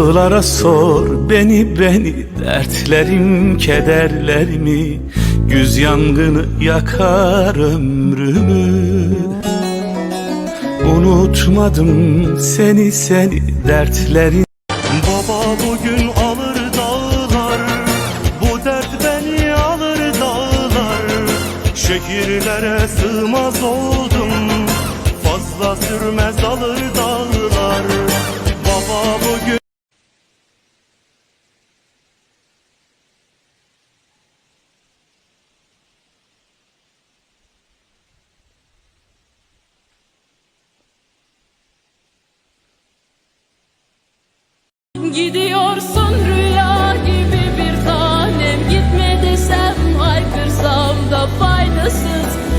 Dağlara sor beni beni dertlerim kederlerimi Güz yangını yakar ömrümü. Unutmadım seni seni dertlerin. Baba bugün alır dağlar Bu dert beni alır dağlar. Şehirlere sığmaz oldum Fazla sürmez alır innocence